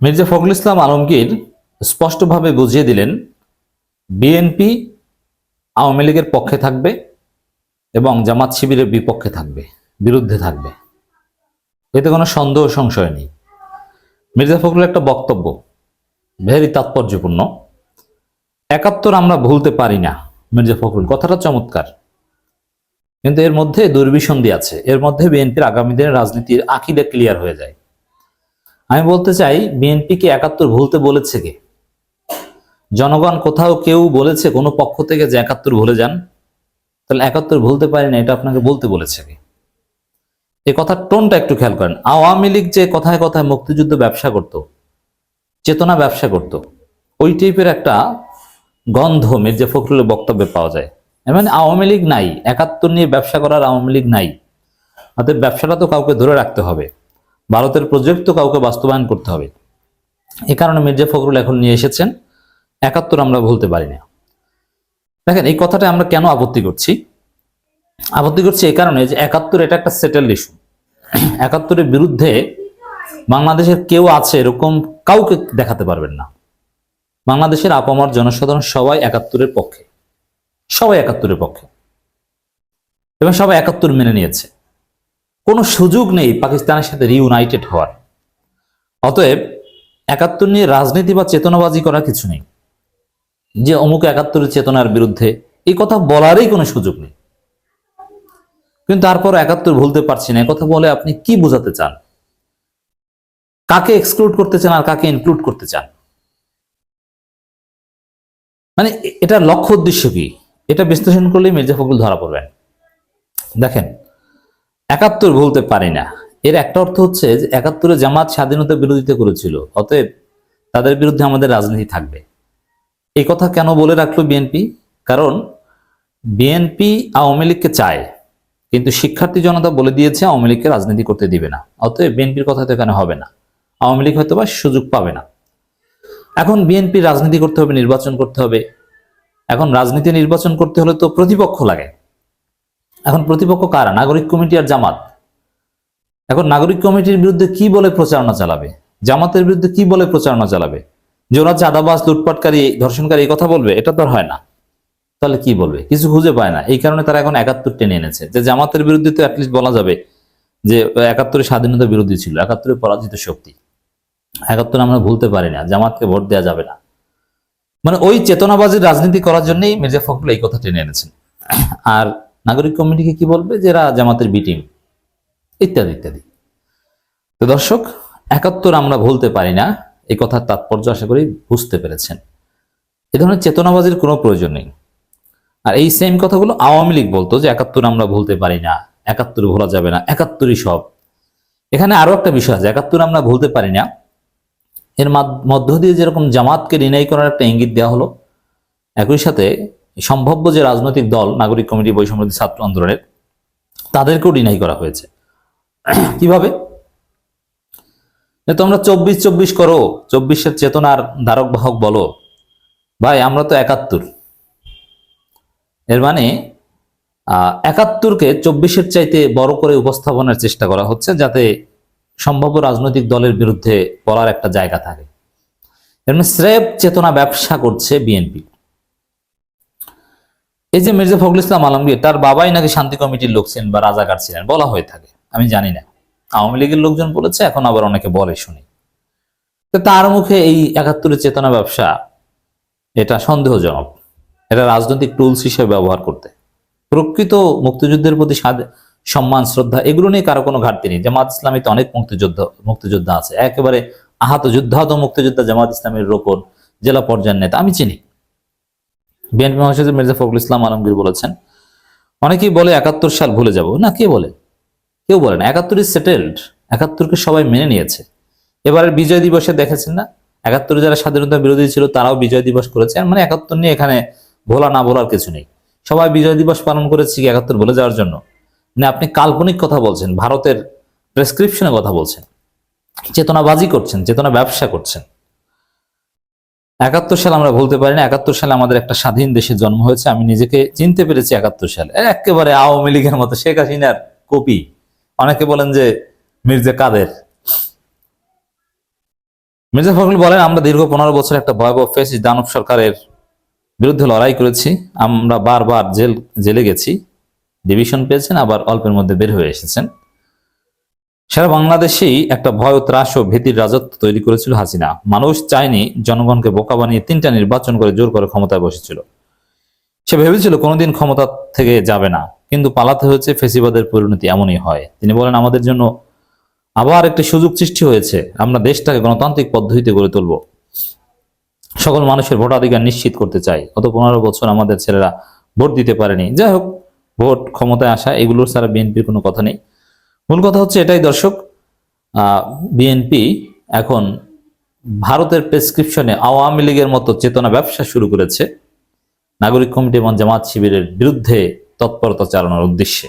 মির্জা ফখরুল ইসলাম আলমগীর স্পষ্টভাবে বুঝিয়ে দিলেন, বিএনপি আওয়ামী লীগের পক্ষে থাকবে এবং জামাত শিবিরের বিপক্ষে থাকবে, বিরুদ্ধে থাকবে। এতে কোনো সন্দেহ সংশয় নেই। মির্জা ফখরুল একটা বক্তব্য, ভেরি তাৎপর্যপূর্ণ, একাত্তর আমরা ভুলতে পারি না, মির্জা ফখরুল, কথাটা চমৎকার। কিন্তু এর মধ্যে দুর্বিসন্ধি আছে, এর মধ্যে বিএনপির আগামী দিনের রাজনীতির আকিদা ক্লিয়ার হয়ে যায়। আমি বলতে চাই বিএনপিকে একাত্তর ভুলতে বলেছে কে? জনগণ কোথাও কেউ বলেছে, কোনো পক্ষ থেকে যে একাত্তর ভুলে যান? তাহলে একাত্তর ভুলতে পারি না এটা আপনাকে বলতে বলেছে কে? এই কথার টোনটা একটু খেয়াল করেন। আওয়ামী লীগ যে কথায় কথায় মুক্তিযুদ্ধ ব্যবসা করত, চেতনা ব্যবসা করত, ওই টাইপের একটা গন্ধ মির্জা ফখরুলের বক্তব্যে পাওয়া যায়। মানে আওয়ামী লীগ নাই, একাত্তর নিয়ে ব্যবসা করার আওয়ামী লীগ নাই। অতএব ব্যবসাটা তো কাউকে ধরে রাখতে হবে। ভারতের প্রজেক্ট তো কাউকে বাস্তবায়ন করতে হবে। এ কারণে মির্জা ফখরুল এখন নিয়ে এসেছেন। একাত্তর আমরা ভুলতে পারি না দেখেন, এই কথাটা আমরা কেন আপত্তি করছি? আপত্তি করছি এই কারণে যে একাত্তর এটা একটা সেটেলড ইস্যু একাত্তরের বিরুদ্ধে বাংলাদেশের কেউ আছে এরকম কাউকে দেখাতে পারবেন না। বাংলাদেশের আপামার জনসাধারণ সবাই একাত্তরের পক্ষে। সবাই একাত্তরের পক্ষে। এবং সবাই একাত্তর মেনে নিয়েছে। কোনো সুযোগ নেই পাকিস্তানের সাথে রিউনাইটেড হওয়ার। অতএব একাত্তর নিয়ে রাজনীতি বা চেতনাবাজি করার কিছু নেই। যে অমুক একাত্তরের চেতনার বিরুদ্ধে এই কথা বলারই কোনো সুযোগ নেই। কিন্তু তারপর একাত্তর ভুলতে পারছি না কথা বলে আপনি কি বোঝাতে চান? কাকে এক্সক্লুড করতে চান আর কাকে ইনক্লুড করতে চান? মানে এটার লক্ষ্য উদ্দেশ্য কি? এটা বিশ্লেষণ করলেই মির্জা ফখরুল ধরা পড়বেন। দেখেন একাত্তর ভুলতে পারি না। এর একটা অর্থ হচ্ছে যে একাত্তরে জামাত স্বাধীনতা বিরোধিতা করেছিল, অতএব তাদের বিরুদ্ধে আমাদের রাজনীতি থাকবে। এই কথা কেন বলে রাখল বিএনপি কারণ বিএনপি আওয়ামী লীগকে চায়, কিন্তু শিক্ষার্থী জনতা বলে দিয়েছে আওয়ামী লীগকে রাজনীতি করতে দিবে না। অতএব বিএনপির কথা তো এখানে হবে না। আওয়ামী লীগ হয়তো বা সুযোগ পাবে না। এখন বিএনপি রাজনীতি করতে হবে, নির্বাচন করতে হবে। এখন রাজনীতি নির্বাচন করতে হলে তো প্রতিপক্ষ লাগে। এখন প্রতিপক্ষ কারা? নাগরিক কমিটি আর জামাত। এখন নাগরিক কমিটির বিরুদ্ধে কি বলে প্রচারণা চালাবে? জামাতের বিরুদ্ধে কি বলে প্রচারণা চালাবে? যে ওরা চাঁদাবাজ লুটপাটকারী, ধর্ষণকারী এই কথা বলবে? এটা তো হয় না। তাহলে কি বলবে? কিছু খুঁজে পায় না। এই কারণে তারা এখন একাত্তর টেনে এনেছে। যে জামাতের বিরুদ্ধে তো অ্যাটলিস্ট বলা যাবে যে, একাত্তরের স্বাধীনতা বিরোধী ছিল একাত্তরে পরাজিত শক্তি। একাত্তর আমরা ভুলতে পারি না। জামাতকে ভোট দেওয়া যাবে না। মানে ওই চেতনাবাজির রাজনীতি করার জন্যই মির্জা ফখরুল এই কথা টেনে এনেছেন। আর নাগরিক কমিটিকে কি বলবে? যে এরা জামাতের বি টিম ইত্যাদি ইত্যাদি। তো দর্শক, একাত্তর আমরা ভুলতে পারি না। এই কথার তাৎপর্য আশা করি বুঝতে পেরেছেন। এ ধরনের চেতনাবাজির কোনো প্রয়োজন নেই। আর এই সেম কথাগুলো আওয়ামী লীগ বলতো যে একাত্তর আমরা ভুলতে পারি না। একাত্তর ভোলা যাবে না। একাত্তরই সব। এখানে আরও একটা বিষয় আছে। একাত্তর আমরা ভুলতে পারি না। এর মধ্য দিয়ে যেরকম জামাতকে রিনাই করার একটা ইঙ্গিত দেওয়া হলো, একই সাথে সম্ভাব্য যে রাজনৈতিক দল, নাগরিক কমিটি বৈষম্যদী ছাত্র আন্দোলনের, তাদেরকেও রিনাই করা হয়েছে। কীভাবে? তোমরা চব্বিশ চব্বিশ করো, চব্বিশের চেতনার ধারক বাহক বলো, ভাই আমরা তো একাত্তর। এর মানে একাত্তরকে চব্বিশের চাইতে বড় করে উপস্থাপনের চেষ্টা করা হচ্ছে যাতে সম্ভাব্য রাজনৈতিক দলের বিরুদ্ধে বলার একটা জায়গা থাকে। এর মানে স্রেফ চেতনা ব্যবসা করছে বিএনপি। এই যে মির্জা ফখরুল ইসলাম আলমগীর, তার বাবাই নাকি শান্তি কমিটির লোক ছিলেন বা রাজাকার ছিলেন, বলা হয়ে থাকে। আমি জানি না। আওয়ামী লীগের লোকজন বলেছে, এখন আবার অনেকে বলে শুনি। তো তার মুখে এই একাত্তরের চেতনা ব্যবসা, এটা সন্দেহজনক। এটা রাজনৈতিক টুলস হিসেবে ব্যবহার করতে। প্রকৃত মুক্তিযুদ্ধের প্রতি সম্মান, শ্রদ্ধা, এগুলো নিয়ে কারও কোনো ঘাটতি নেই। জামাত ইসলামীতে অনেক মুক্তিযুদ্ধ, মুক্তিযোদ্ধা আছে। একেবারে আহত, যুদ্ধাহত মুক্তিযোদ্ধা জামাত ইসলামের রোকন জেলা পর্যায়ের নেতা, আমি চিনি। বিএনপি মহাসচিব মির্জা ফখরুল ইসলাম আলমগীর বলেছেন, অনেকেই বলে একাত্তর সাল ভুলে যাব। না, কে বলে? কেউ বলে না। একাত্তর ইজ সেটেলড একাত্তরকে সবাই মেনে নিয়েছে। এবারের বিজয় দিবসে দেখেছেন না? একাত্তরে যারা স্বাধীনতা বিরোধী ছিল, তারাও বিজয় দিবস করেছে। মানে একাত্তর নিয়ে এখানে ভোলা না বলার কিছু নেই। সবাই বিজয় দিবস পালন করেছে একাত্তর বলে যাওয়ার জন্য? না আপনি কাল্পনিক কথা বলছেন, ভারতের প্রেসক্রিপশনের কথা বলছেন। চেতনাবাজি করছেন, চেতনা ব্যবসা করছেন। একাত্তর সাল আমরা বলতে পারি না একাত্তর সালে আমাদের একটা স্বাধীন দেশে জন্ম হয়েছে। আমি নিজেকে চিনতে পেরেছি একাত্তর সালে। একেবারে আওয়ামী লীগের মতো। শেখ হাসিনার কপি। অনেকে বলেন যে, মির্জা কাদের? মির্জা ফখরুল বলেন, আমরা দীর্ঘ পনেরো বছর একটা ভয়াবহ ফেসিস দানব সরকারের বিরুদ্ধে লড়াই করেছি। আমরা বারবার জেল, জেলে গেছি। ডিভিশন পেয়েছেন, আবার অল্পের মধ্যে বের হয়ে এসেছেন। সারা বাংলাদেশেই একটা ভয় ত্রাস ও ভীতির রাজত্ব তৈরি করেছিল হাসিনা। মানুষ চায়নি জনগণকে বোকা বানিয়ে তিনটা নির্বাচন করে জোর করে ক্ষমতায় বসেছিল। সে ভেবেছিল কোনোদিন ক্ষমতা থেকে যাবে না, কিন্তু পালাতে হয়েছে ফেসিবাদের পরিণতি এমনই হয়। তিনি বলেন, আমাদের জন্য আবার একটি সুযোগ সৃষ্টি হয়েছে। আমরা দেশটাকে গণতান্ত্রিক পদ্ধতিতে গড়ে তুলব। সকল মানুষের ভোটাধিকার নিশ্চিত করতে চাই। গত পনেরো বছর আমাদের ছেলেরা ভোট দিতে পারেনি। যাই হোক, ভোট ক্ষমতায় আসা, এগুলোর ছাড়া বিএনপির কোনো কথা নেই। মূল কথা হচ্ছে এটাই দর্শক বিএনপি এখন ভারতের প্রেসক্রিপশনে আওয়ামী লীগের মতো চেতনা ব্যবসা শুরু করেছে। নাগরিক কমিটি এবং জামাত শিবিরের বিরুদ্ধে তৎপরতা চালানোর উদ্দেশ্যে।